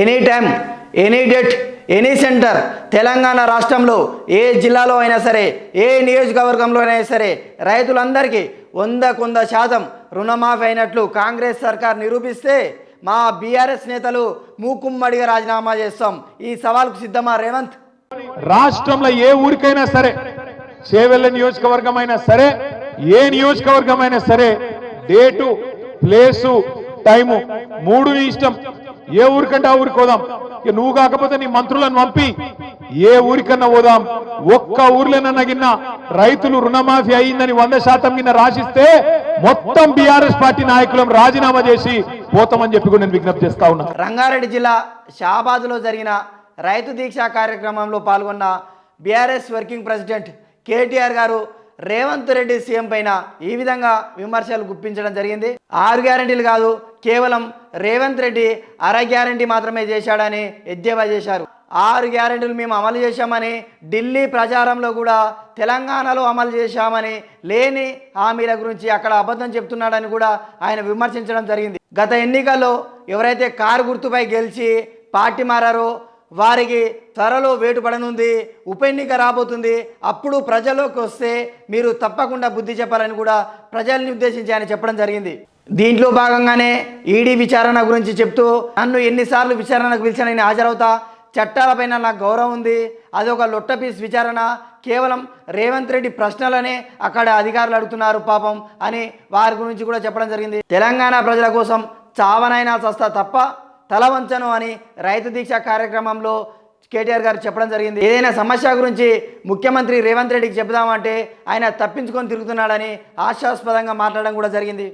Any time any date any centre Telangana రాష్ట్రంలో ఏ జిల్లాలో అయినా సరే ఏ నియోజకవర్గంలో అయినా సరే రైతులందరికీ వంద కొంద శాతం రుణమాఫీ అయినట్లు కాంగ్రెస్ సర్కార్ నిరూపిస్తే మా బీఆర్ఎస్ నేతలు మూకుమ్మడిగా రాజీనామా చేస్తాం. ఈ సవాల్కు సిద్ధమా రేవంత్? రాష్ట్రంలో ఏ ఊరికైనా సరే చేవెళ్ళ నియోజకవర్గం అయినా సరే ఏ నియోజకవర్గం అయినా సరే డేటు ప్లేసు టైము మూడు ఇష్టం. ఏ ఊరికంటే ఆ ఊరికి పోదాం. ఇక నువ్వు కాకపోతే నీ మంత్రులను పంపి. ఏ ఊరికన్నా పోదాం. ఒక్క ఊర్లోనన్నా గిన్న రైతులు రుణమాఫీ అయిందని వంద శాతం కింద రాసిస్తే మొత్తం బీఆర్ఎస్ పార్టీ నాయకులం రాజీనామా చేసి పోతామని చెప్పి కూడా నేను విజ్ఞప్తి చేస్తా ఉన్నా. రంగారెడ్డి జిల్లా షాబాద్లో జరిగిన రైతు దీక్ష కార్యక్రమంలో పాల్గొన్న బీఆర్ఎస్ వర్కింగ్ ప్రెసిడెంట్ కేటీఆర్ గారు రేవంత్ రెడ్డి సీఎం పైన ఈ విధంగా విమర్శలు గుప్పించడం జరిగింది. ఆరు గ్యారంటీలు కాదు కేవలం రేవంత్ రెడ్డి అర గ్యారంటీ మాత్రమే చేశాడని ఎద్దేవా చేశారు. ఆరు గ్యారెంటీలు మేము అమలు చేశామని ఢిల్లీ ప్రచారంలో కూడా తెలంగాణలో అమలు చేశామని లేని హామీల గురించి అక్కడ అబద్ధం చెప్తున్నాడని కూడా ఆయన విమర్శించడం జరిగింది. గత ఎన్నికల్లో ఎవరైతే కారు గుర్తుపై గెలిచి పార్టీ మారారో వారికి త్వరలో వేటుపడనుంది ఉప ఎన్నిక రాబోతుంది. అప్పుడు ప్రజల్లోకి వస్తే మీరు తప్పకుండా బుద్ధి చెప్పాలని కూడా ప్రజల్ని ఉద్దేశించి ఆయన చెప్పడం జరిగింది. దీంట్లో భాగంగానే ఈడీ విచారణ గురించి చెప్తూ నన్ను ఎన్నిసార్లు విచారణకు పిలిచిన నేను హాజరవుతా? చట్టాలపైన నాకు గౌరవం ఉంది. అది ఒక లొట్టపీస్ విచారణ. కేవలం రేవంత్ రెడ్డి ప్రశ్నలనే అక్కడ అధికారులు అడుగుతున్నారు పాపం అని వారి గురించి కూడా చెప్పడం జరిగింది. తెలంగాణ ప్రజల కోసం చావనైనా చస్తా తప్ప తల వంచను అని రైతు దీక్ష కార్యక్రమంలో కేటీఆర్ గారు చెప్పడం జరిగింది. ఏదైనా సమస్య గురించి ముఖ్యమంత్రి రేవంత్ రెడ్డికి చెబుదామంటే ఆయన తప్పించుకొని తిరుగుతున్నాడని హాస్యాస్పదంగా మాట్లాడడం కూడా జరిగింది.